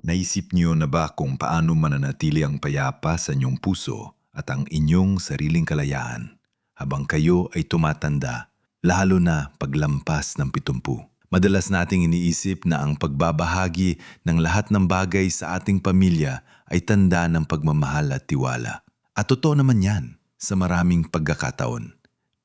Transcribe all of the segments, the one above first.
Naisip niyo na ba kung paano mananatili ang payapa sa inyong puso at ang inyong sariling kalayaan habang kayo ay tumatanda, lalo na paglampas ng pitumpu? Madalas nating iniisip na ang pagbabahagi ng lahat ng bagay sa ating pamilya ay tanda ng pagmamahal at tiwala. At totoo naman yan sa maraming pagkakataon.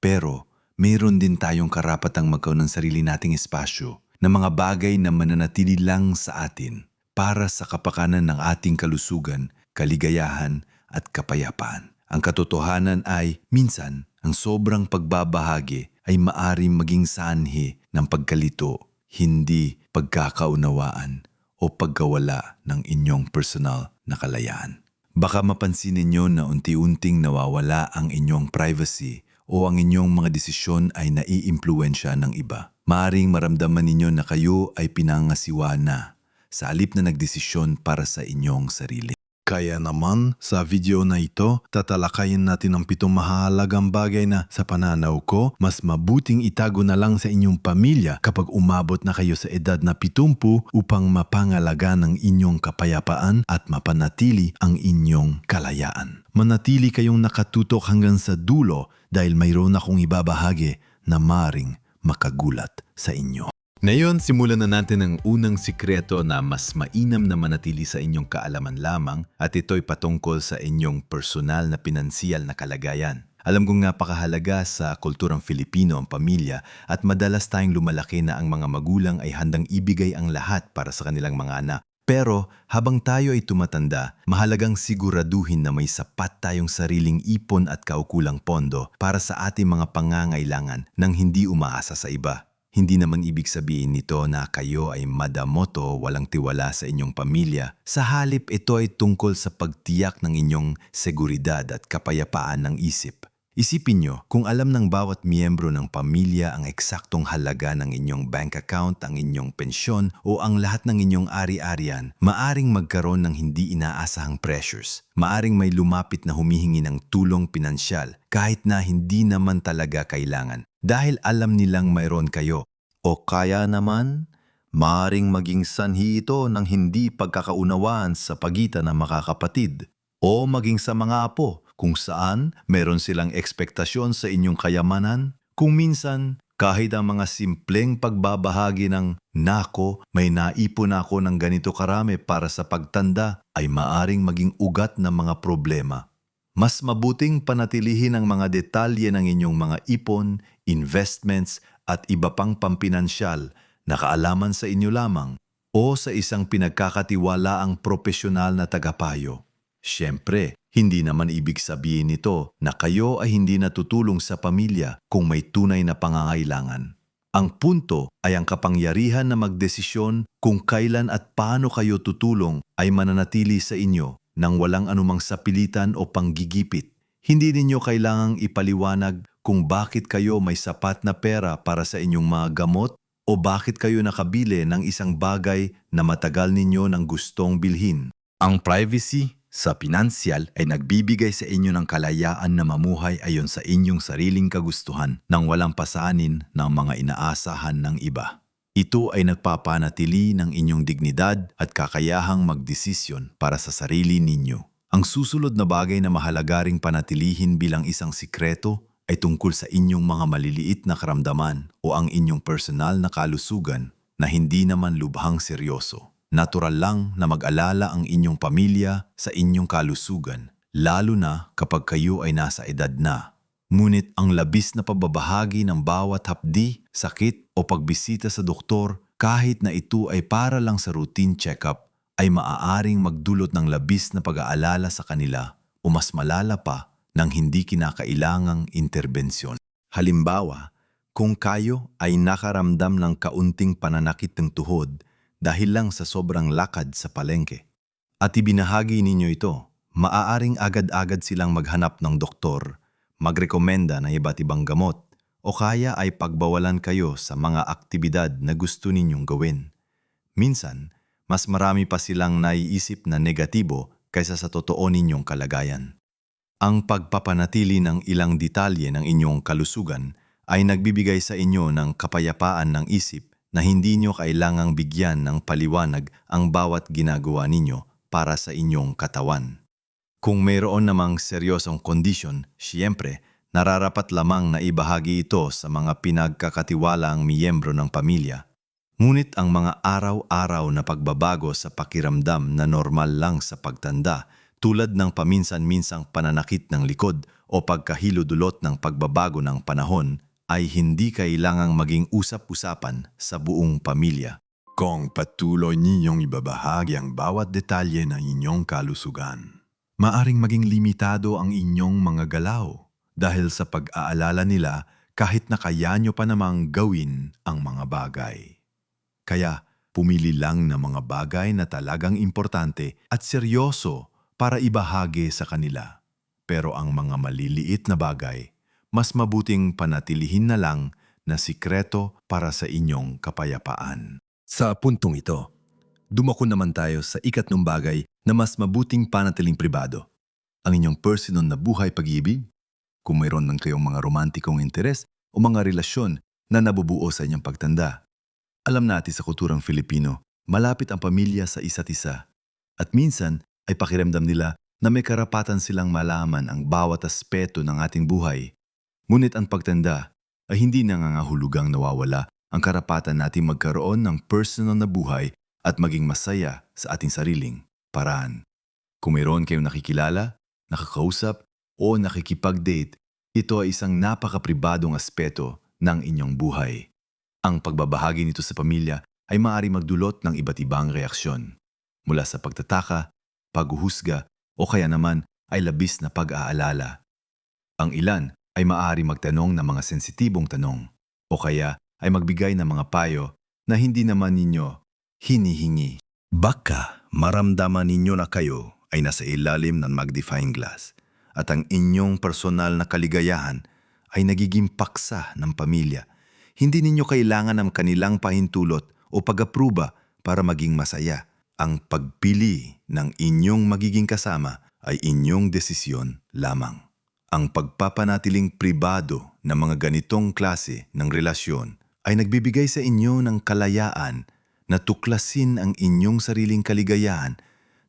Pero mayroon din tayong karapatang magkaroon ng sarili nating espasyo na mga bagay na mananatili lang sa atin para sa kapakanan ng ating kalusugan, kaligayahan at kapayapaan. Ang katotohanan ay minsan ang sobrang pagbabahagi ay maaring maging sanhi ng pagkalito, hindi pagkakaunawaan o pagkawala ng inyong personal na kalayaan. Baka mapansin ninyo na unti-unting nawawala ang inyong privacy o ang inyong mga desisyon ay naiimpluensya ng iba. Maaring maramdaman ninyo na kayo ay pinangasiwa na sa halip na nagdesisyon para sa inyong sarili. Kaya naman, sa video na ito, tatalakayin natin ang pitong mahalagang bagay na sa pananaw ko, mas mabuting itago na lang sa inyong pamilya kapag umabot na kayo sa edad na pitumpu upang mapangalaga ng inyong kapayapaan at mapanatili ang inyong kalayaan. Manatili kayong nakatutok hanggang sa dulo dahil mayroon akong ibabahagi na maring makagulat sa inyo. Ngayon, simulan na natin ang unang sikreto na mas mainam na manatili sa inyong kaalaman lamang at ito'y patungkol sa inyong personal na pinansyal na kalagayan. Alam kong napakahalaga sa kulturang Filipino ang pamilya at madalas tayong lumalaki na ang mga magulang ay handang ibigay ang lahat para sa kanilang mga anak. Pero habang tayo ay tumatanda, mahalagang siguraduhin na may sapat tayong sariling ipon at kaukulang pondo para sa ating mga pangangailangan nang hindi umaasa sa iba. Hindi naman ibig sabihin nito na kayo ay madamoto walang tiwala sa inyong pamilya. Sa halip ito ay tungkol sa pagtiyak ng inyong seguridad at kapayapaan ng isip. Isipin nyo, kung alam ng bawat miyembro ng pamilya ang eksaktong halaga ng inyong bank account, ang inyong pensyon o ang lahat ng inyong ari-arian, maaring magkaroon ng hindi inaasahang pressures. Maaring may lumapit na humihingi ng tulong pinansyal kahit na hindi naman talaga kailangan dahil alam nilang mayroon kayo. O kaya naman, maaring maging sanhi ito ng hindi pagkakaunawaan sa pagitan ng makakapatid o maging sa mga apo kung saan meron silang ekspektasyon sa inyong kayamanan, kung minsan kahit ang mga simpleng pagbabahagi ng nako may naipon ako ng ganito karami para sa pagtanda ay maaring maging ugat ng mga problema. Mas mabuting panatilihin ang mga detalye ng inyong mga ipon, investments at iba pang pampinansyal na kaalaman sa inyo lamang o sa isang pinagkakatiwalaang profesional na tagapayo. Siyempre, hindi naman ibig sabihin nito na kayo ay hindi natutulong sa pamilya kung may tunay na pangangailangan. Ang punto ay ang kapangyarihan na magdesisyon kung kailan at paano kayo tutulong ay mananatili sa inyo nang walang anumang sapilitan o panggigipit. Hindi ninyo kailangang ipaliwanag kung bakit kayo may sapat na pera para sa inyong mga gamot o bakit kayo nakabili ng isang bagay na matagal ninyo nang gustong bilhin. Ang privacy sa pinansyal ay nagbibigay sa inyo ng kalayaan na mamuhay ayon sa inyong sariling kagustuhan nang walang pasanin ng mga inaasahan ng iba. Ito ay nagpapanatili ng inyong dignidad at kakayahang magdesisyon para sa sarili ninyo. Ang susunod na bagay na mahalaga ring panatilihin bilang isang sikreto ay tungkol sa inyong mga maliliit na karamdaman o ang inyong personal na kalusugan na hindi naman lubhang seryoso. Natural lang na mag-alala ang inyong pamilya sa inyong kalusugan, lalo na kapag kayo ay nasa edad na. Ngunit ang labis na pababahagi ng bawat hapdi, sakit o pagbisita sa doktor kahit na ito ay para lang sa routine checkup ay maaaring magdulot ng labis na pag-aalala sa kanila o mas malala pa ng hindi kinakailangang interbensyon. Halimbawa, kung kayo ay nakaramdam ng kaunting pananakit ng tuhod dahil lang sa sobrang lakad sa palengke at ibinahagi ninyo ito, maaaring agad-agad silang maghanap ng doktor, magrekomenda ng iba't ibang gamot, o kaya ay pagbawalan kayo sa mga aktibidad na gusto ninyong gawin. Minsan, mas marami pa silang naiisip na negatibo kaysa sa totoo ninyong kalagayan. Ang pagpapanatili ng ilang detalye ng inyong kalusugan ay nagbibigay sa inyo ng kapayapaan ng isip na hindi nyo kailangang bigyan ng paliwanag ang bawat ginagawa ninyo para sa inyong katawan. Kung mayroon namang seryosong kondisyon, siyempre, nararapat lamang na ibahagi ito sa mga pinagkakatiwalaang miyembro ng pamilya. Ngunit ang mga araw-araw na pagbabago sa pakiramdam na normal lang sa pagtanda, tulad ng paminsan-minsang pananakit ng likod o pagkahilo-dulot ng pagbabago ng panahon, ay hindi kailangang maging usap-usapan sa buong pamilya. Kung patuloy ninyong ibabahagi ang bawat detalye ng inyong kalusugan, maaring maging limitado ang inyong mga galaw dahil sa pag-aalala nila kahit na kaya nyo pa namang gawin ang mga bagay. Kaya pumili lang ng mga bagay na talagang importante at seryoso para ibahagi sa kanila. Pero ang mga maliliit na bagay, mas mabuting panatilihin na lang na sikreto para sa inyong kapayapaan. Sa puntong ito, dumako naman tayo sa ikatlong bagay na mas mabuting panatiling pribado. Ang inyong personal na buhay pag-ibig, kung mayroon ng kayong mga romantikong interes o mga relasyon na nabubuo sa inyong pagtanda. Alam natin sa kulturang Filipino, malapit ang pamilya sa isa't isa. At minsan ay pakiramdam nila na may karapatan silang malaman ang bawat aspeto ng ating buhay. Ngunit ang pagtanda ay hindi nangangahulugang nawawala ang karapatan nating magkaroon ng personal na buhay at maging masaya sa ating sariling paraan. Kung mayroon kayong nakikilala, nakakausap o nakikipag-date, ito ay isang napakapribadong aspeto ng inyong buhay. Ang pagbabahagi nito sa pamilya ay maaari magdulot ng iba't ibang reaksyon. Mula sa pagtataka, paghuhusga o kaya naman ay labis na pag-aalala. Ang ilan ay maaari magtanong ng mga sensitibong tanong o kaya ay magbigay ng mga payo na hindi naman ninyo hinihingi. Baka maramdaman ninyo na kayo ay nasa ilalim ng magnifying glass at ang inyong personal na kaligayahan ay nagiging paksa ng pamilya. Hindi ninyo kailangan ng kanilang pahintulot o pag-apruba para maging masaya. Ang pagpili ng inyong magiging kasama ay inyong desisyon lamang. Ang pagpapanatiling pribado ng mga ganitong klase ng relasyon ay nagbibigay sa inyo ng kalayaan na tuklasin ang inyong sariling kaligayahan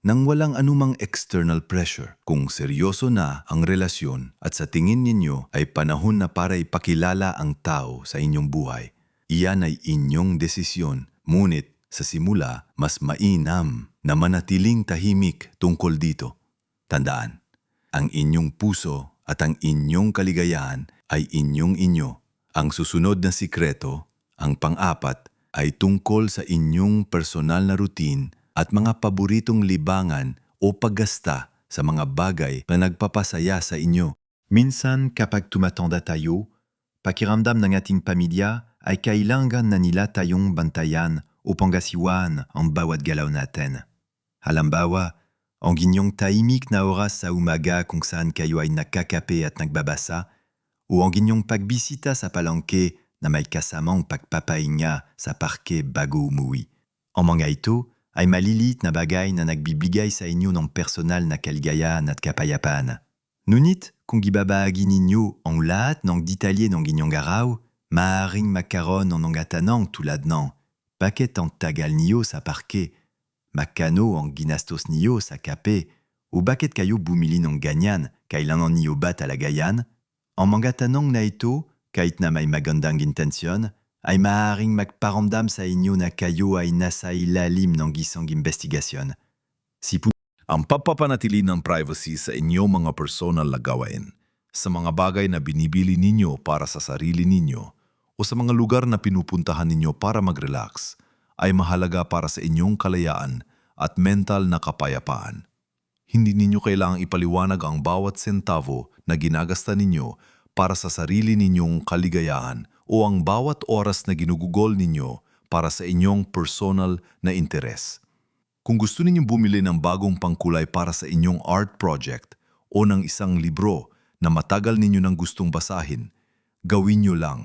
nang walang anumang external pressure. Kung seryoso na ang relasyon at sa tingin ninyo ay panahon na para ipakilala ang tao sa inyong buhay, iyan ay inyong desisyon. Ngunit sa simula, mas mainam na manatiling tahimik tungkol dito. Tandaan, ang inyong puso at ang inyong kaligayahan ay inyong inyo. Ang susunod na sikreto, ang pang-apat, ay tungkol sa inyong personal na routine at mga paboritong libangan o paggasta sa mga bagay na nagpapasaya sa inyo. Minsan kapag tumatanda tayo, pakiramdam ng ating pamilya ay kailangan na nila tayong bantayan upang gasiwan ang bawat galaw natin. Halimbawa, ang inyong tahimik na oras sa umaga kung saan kayo ay nakakape at nagbabasa, o ang inyong pagbisita sa palengke na may kasamang pagpapahinga sa parke bago umuwi. Ang mga ito ay maliliit na bagay na nagbibigay sa inyo ng personal na kaligayahan at kapayapaan. Ngunit kung ibabahagi ninyo ang lahat ng detalye ng inyong araw, maaaring magkaroon ng mga tanong tulad ng bakit ang tagal niyo sa parke, magkano ang ginastos niyo sa kape, o bakit kayo bumili ng ganyan, kailangan niyo ba talaga yan? Ang mga tanong na ito, kahit na may magandang intensyon, ay maaaring magparamdam sa inyo na kayo ay nasa ilalim ng isang investigasyon. Si pu- ang pagpapanatili ng privacy sa inyong mga personal na gawain, sa mga bagay na binibili ninyo para sa sarili ninyo, o sa mga lugar na pinupuntahan ninyo para mag-relax, ay mahalaga para sa inyong kalayaan at mental na kapayapaan. Hindi ninyo kailangang ipaliwanag ang bawat sentavo na ginagasta ninyo para sa sarili ninyong kaligayahan o ang bawat oras na ginugugol ninyo para sa inyong personal na interes. Kung gusto ninyong bumili ng bagong pangkulay para sa inyong art project o ng isang libro na matagal ninyo nang gustong basahin, gawin nyo lang.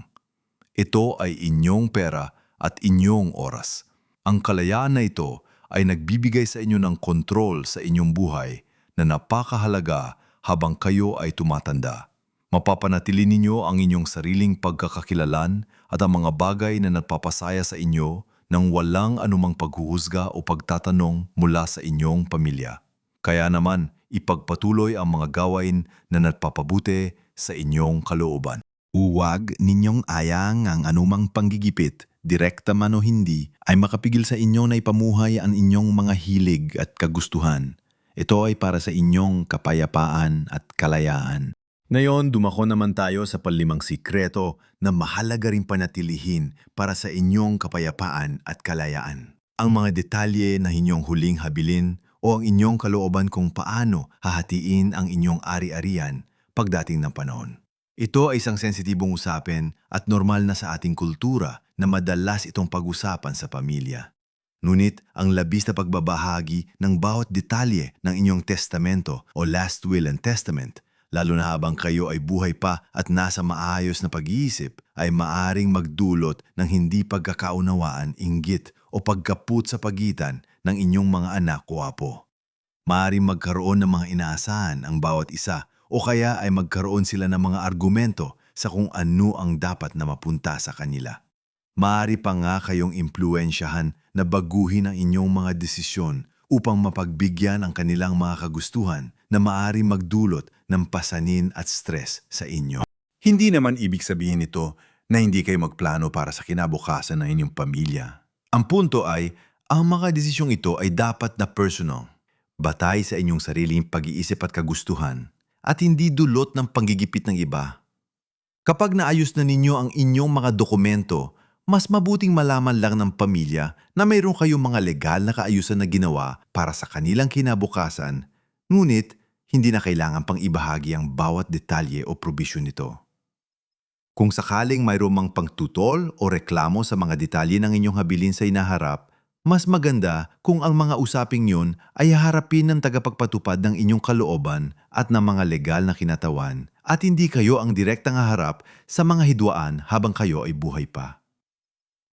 Ito ay inyong pera at inyong oras. Ang kalayaan na ito ay nagbibigay sa inyo ng kontrol sa inyong buhay na napakahalaga habang kayo ay tumatanda. Mapapanatili ninyo ang inyong sariling pagkakakilalan at ang mga bagay na nagpapasaya sa inyo nang walang anumang paghuhusga o pagtatanong mula sa inyong pamilya. Kaya naman, ipagpatuloy ang mga gawain na nagpapabuti sa inyong kalooban. Huwag ninyong ayang ang anumang panggigipit, direkta man o hindi, ay makapigil sa inyo na ipamuhay ang inyong mga hilig at kagustuhan. Ito ay para sa inyong kapayapaan at kalayaan. Ngayon, dumako naman tayo sa panlimang sikreto na mahalaga rin panatilihin para sa inyong kapayapaan at kalayaan. Ang mga detalye na inyong huling habilin o ang inyong kalooban kung paano hahatiin ang inyong ari-arian pagdating ng panahon. Ito ay isang sensitibong usapin at normal na sa ating kultura na madalas itong pag-usapan sa pamilya. Ngunit ang labis na pagbabahagi ng bawat detalye ng inyong testamento o last will and testament, lalo na habang kayo ay buhay pa at nasa maayos na pag-iisip, ay maaring magdulot ng hindi pagkakaunawaan, inggit o pagkaput sa pagitan ng inyong mga anak o apo. Maaring magkaroon ng mga inaasahan ang bawat isa o kaya ay magkaroon sila ng mga argumento sa kung ano ang dapat na mapunta sa kanila. Maaari pa nga kayong impluensyahan na baguhin ang inyong mga desisyon upang mapagbigyan ang kanilang mga kagustuhan na maaari magdulot ng pasanin at stress sa inyo. Hindi naman ibig sabihin ito na hindi kayo magplano para sa kinabukasan ng inyong pamilya. Ang punto ay, ang mga desisyong ito ay dapat na personal, batay sa inyong sariling pag-iisip at kagustuhan, at hindi dulot ng panggigipit ng iba. Kapag naayos na ninyo ang inyong mga dokumento, mas mabuting malaman lang ng pamilya na mayroon kayong mga legal na kaayusan na ginawa para sa kanilang kinabukasan, ngunit hindi na kailangan pang ibahagi ang bawat detalye o probisyon nito. Kung sakaling mayroon mang pangtutol o reklamo sa mga detalye ng inyong habilin sa inaharap, mas maganda kung ang mga usaping yun ay harapin ng tagapagpatupad ng inyong kalooban at ng mga legal na kinatawan at hindi kayo ang direktang haharap sa mga hidwaan habang kayo ay buhay pa.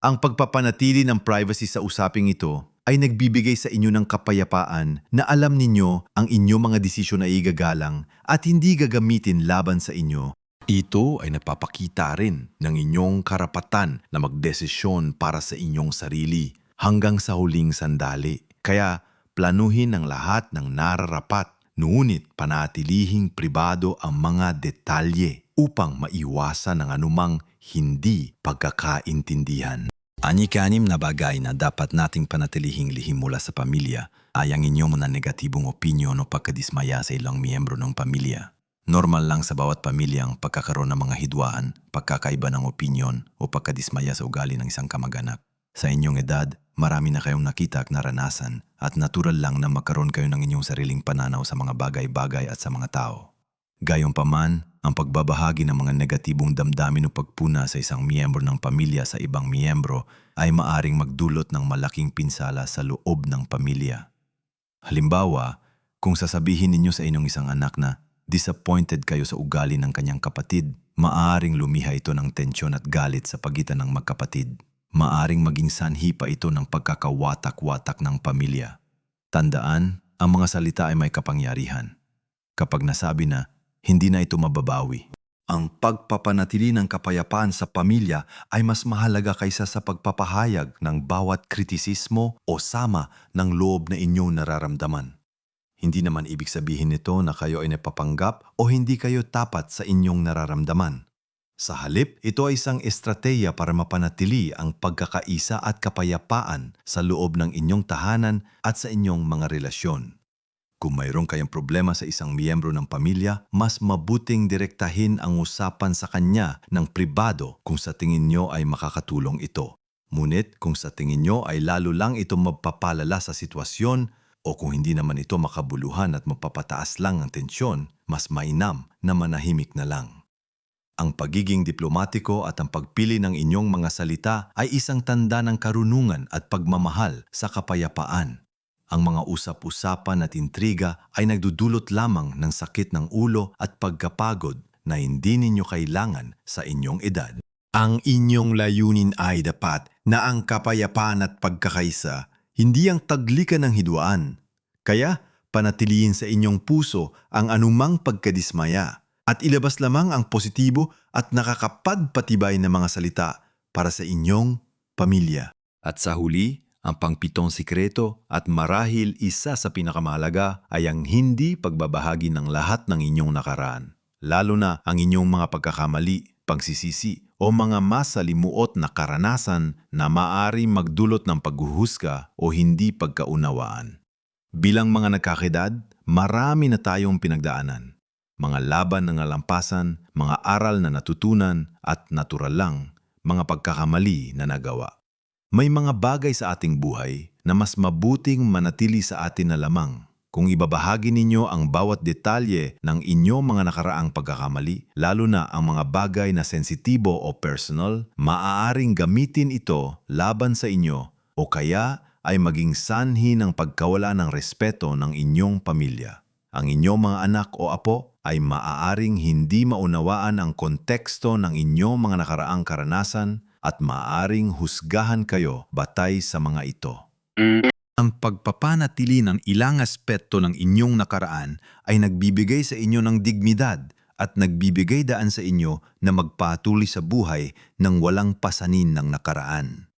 Ang pagpapanatili ng privacy sa usaping ito ay nagbibigay sa inyo ng kapayapaan na alam ninyo ang inyong mga desisyon ay igagalang at hindi gagamitin laban sa inyo. Ito ay napapakita rin ng inyong karapatan na magdesisyon para sa inyong sarili hanggang sa huling sandali. Kaya planuhin ang lahat ng nararapat, ngunit panatilihing pribado ang mga detalye upang maiwasan ang anumang hindi pagkakaintindihan. Ani-kanim na bagay na dapat nating panatilihing lihim mula sa pamilya ay ang inyong mga negatibong opinyon o pagkadismaya sa ilang miyembro ng pamilya. Normal lang sa bawat pamilya ang pagkakaroon ng mga hidwaan, pagkakaiba ng opinyon o pagkadismaya sa ugali ng isang kamag-anak. Sa inyong edad, marami na kayong nakita at naranasan at natural lang na magkaroon kayo ng inyong sariling pananaw sa mga bagay-bagay at sa mga tao. Gayunpaman, ang pagbabahagi ng mga negatibong damdamin o pagpuna sa isang miyembro ng pamilya sa ibang miyembro ay maaring magdulot ng malaking pinsala sa loob ng pamilya. Halimbawa, kung sasabihin ninyo sa inyong isang anak na disappointed kayo sa ugali ng kanyang kapatid, maaring lumiha ito ng tensyon at galit sa pagitan ng magkapatid. Maaring maging sanhi pa ito ng pagkakawatak-watak ng pamilya. Tandaan, ang mga salita ay may kapangyarihan. Kapag nasabi na, hindi na ito mababawi. Ang pagpapanatili ng kapayapaan sa pamilya ay mas mahalaga kaysa sa pagpapahayag ng bawat kritisismo o sama ng loob na inyong nararamdaman. Hindi naman ibig sabihin nito na kayo ay napapanggap o hindi kayo tapat sa inyong nararamdaman. Sa halip, ito ay isang estratehiya para mapanatili ang pagkakaisa at kapayapaan sa loob ng inyong tahanan at sa inyong mga relasyon. Kung mayroon kayong problema sa isang miyembro ng pamilya, mas mabuting direktahin ang usapan sa kanya ng pribado kung sa tingin nyo ay makakatulong ito. Ngunit kung sa tingin nyo ay lalo lang ito magpapalala sa sitwasyon o kung hindi naman ito makabuluhan at mapapataas lang ang tensyon, mas mainam na manahimik na lang. Ang pagiging diplomatiko at ang pagpili ng inyong mga salita ay isang tanda ng karunungan at pagmamahal sa kapayapaan. Ang mga usap-usapan at intriga ay nagdudulot lamang ng sakit ng ulo at pagkapagod na hindi ninyo kailangan sa inyong edad. Ang inyong layunin ay dapat na ang kapayapaan at pagkakaisa, hindi ang taglikan ng hidwaan. Kaya, panatilihin sa inyong puso ang anumang pagkadismaya at ilabas lamang ang positibo at nakakapagpatibay na mga salita para sa inyong pamilya. At sa huli, ang pangpitong sikreto at marahil isa sa pinakamahalaga ay ang hindi pagbabahagi ng lahat ng inyong nakaraan. Lalo na ang inyong mga pagkakamali, pagsisisi o mga masalimuot na karanasan na maari magdulot ng paghuhusga o hindi pagkaunawaan. Bilang mga nagkakedad, marami na tayong pinagdaanan. Mga laban na nalampasan, mga aral na natutunan at natural lang, mga pagkakamali na nagawa. May mga bagay sa ating buhay na mas mabuting manatili sa atin na lamang. Kung ibabahagi ninyo ang bawat detalye ng inyong mga nakaraang pagkakamali, lalo na ang mga bagay na sensitibo o personal, maaaring gamitin ito laban sa inyo o kaya ay maging sanhi ng pagkawala ng respeto ng inyong pamilya. Ang inyong mga anak o apo ay maaaring hindi maunawaan ang konteksto ng inyong mga nakaraang karanasan at maaaring husgahan kayo batay sa mga ito. Ang pagpapanatili ng ilang aspeto ng inyong nakaraan ay nagbibigay sa inyo ng dignidad at nagbibigay daan sa inyo na magpatuloy sa buhay ng walang pasanin ng nakaraan.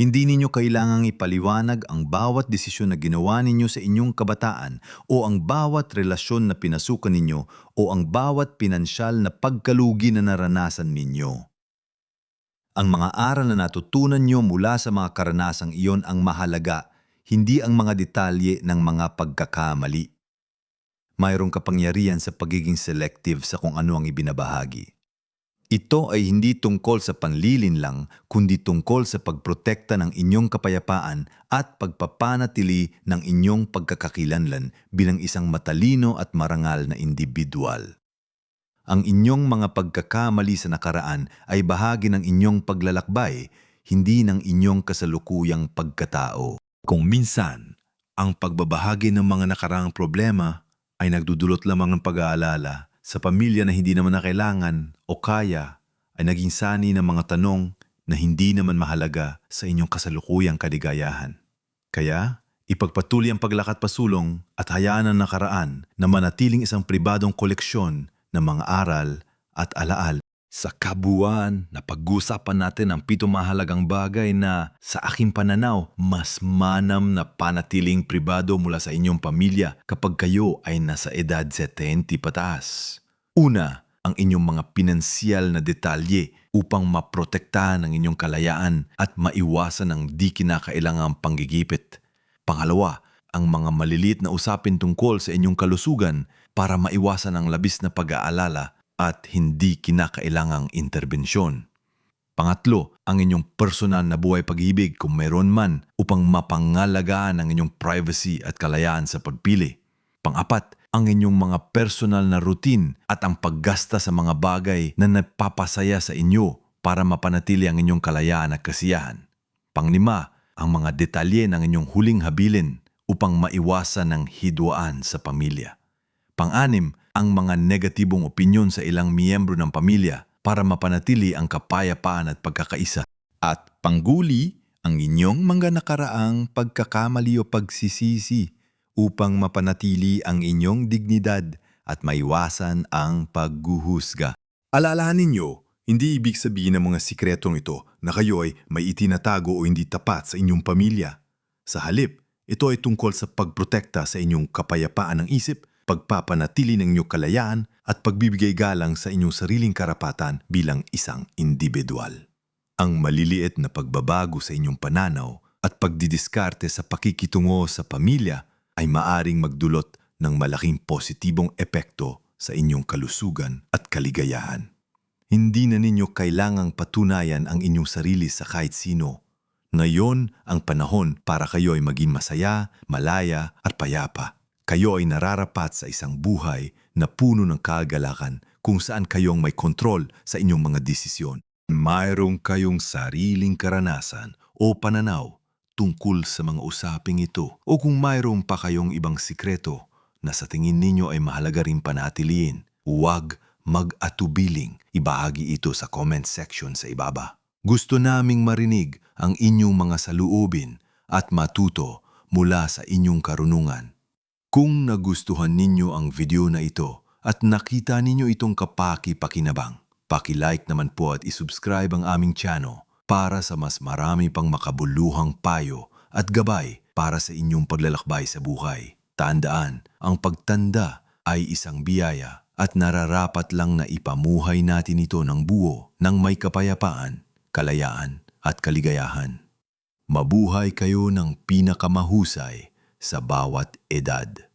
Hindi ninyo kailangang ipaliwanag ang bawat desisyon na ginawa ninyo sa inyong kabataan o ang bawat relasyon na pinasukan ninyo o ang bawat pinansyal na pagkalugi na naranasan ninyo. Ang mga aral na natutunan nyo mula sa mga karanasang iyon ang mahalaga, hindi ang mga detalye ng mga pagkakamali. Mayroong kapangyarihan sa pagiging selective sa kung ano ang ibinabahagi. Ito ay hindi tungkol sa panlilin lang, kundi tungkol sa pagprotekta ng inyong kapayapaan at pagpapanatili ng inyong pagkakakilanlan bilang isang matalino at marangal na individual. Ang inyong mga pagkakamali sa nakaraan ay bahagi ng inyong paglalakbay, hindi ng inyong kasalukuyang pagkatao. Kung minsan, ang pagbabahagi ng mga nakaraang problema ay nagdudulot lamang ng pag-aalala sa pamilya na hindi naman na kailangan o kaya ay naging sani ng mga tanong na hindi naman mahalaga sa inyong kasalukuyang kaligayahan. Kaya, ipagpatuloy ang paglakad pasulong at hayaan ang nakaraan na manatiling isang pribadong koleksyon ng mga aral at alaal. Sa kabuuan, napag-usapan natin ang pito mahalagang bagay na sa aking pananaw, mas manam na panatiling pribado mula sa inyong pamilya kapag kayo ay nasa edad 70 pataas. Una, ang inyong mga pinansyal na detalye upang maprotektahan ang inyong kalayaan at maiwasan ang di kinakailangang panggigipit. Pangalawa, ang mga maliliit na usapin tungkol sa inyong kalusugan para maiwasan ang labis na pag-aalala at hindi kinakailangang interbensyon. Pangatlo, ang inyong personal na buhay pag-ibig kung mayroon man upang mapangalagaan ang inyong privacy at kalayaan sa pagpili. Pangapat, ang inyong mga personal na routine at ang paggasta sa mga bagay na nagpapasaya sa inyo para mapanatili ang inyong kalayaan at kasiyahan. Panglima, ang mga detalye ng inyong huling habilin upang maiwasan ang hidwaan sa pamilya. Pang-anim, ang mga negatibong opinyon sa ilang miyembro ng pamilya para mapanatili ang kapayapaan at pagkakaisa. At pangguli, ang inyong mga nakaraang pagkakamali o pagsisisi upang mapanatili ang inyong dignidad at maiwasan ang pagguhusga. Alalahanin ninyo, hindi ibig sabihin ng mga sikretong ito na kayo ay may itinatago o hindi tapat sa inyong pamilya. Sa halip, ito ay tungkol sa pagprotekta sa inyong kapayapaan ng isip, pagpapanatili ng inyong kalayaan at pagbibigay galang sa inyong sariling karapatan bilang isang individual. Ang maliliit na pagbabago sa inyong pananaw at pagdidiskarte sa pakikitungo sa pamilya ay maaring magdulot ng malaking positibong epekto sa inyong kalusugan at kaligayahan. Hindi na ninyo kailangang patunayan ang inyong sarili sa kahit sino. Ngayon ang panahon para kayo ay maging masaya, malaya at payapa. Kayo ay nararapat sa isang buhay na puno ng kagalakan kung saan kayong may kontrol sa inyong mga desisyon. Mayroong kayong sariling karanasan o pananaw tungkol sa mga usaping ito o kung mayroong pa kayong ibang sikreto na sa tingin ninyo ay mahalaga rin panatiliin, huwag mag-atubiling ibahagi ito sa comment section sa ibaba. Gusto naming marinig ang inyong mga saluubin at matuto mula sa inyong karunungan. Kung nagustuhan ninyo ang video na ito at nakita ninyo itong kapaki-pakinabang, paki-like naman po at isubscribe ang aming channel para sa mas marami pang makabuluhang payo at gabay para sa inyong paglalakbay sa buhay. Tandaan, ang pagtanda ay isang biyaya at nararapat lang na ipamuhay natin ito ng buo ng may kapayapaan, kalayaan at kaligayahan. Mabuhay kayo ng pinakamahusay sa bawat edad.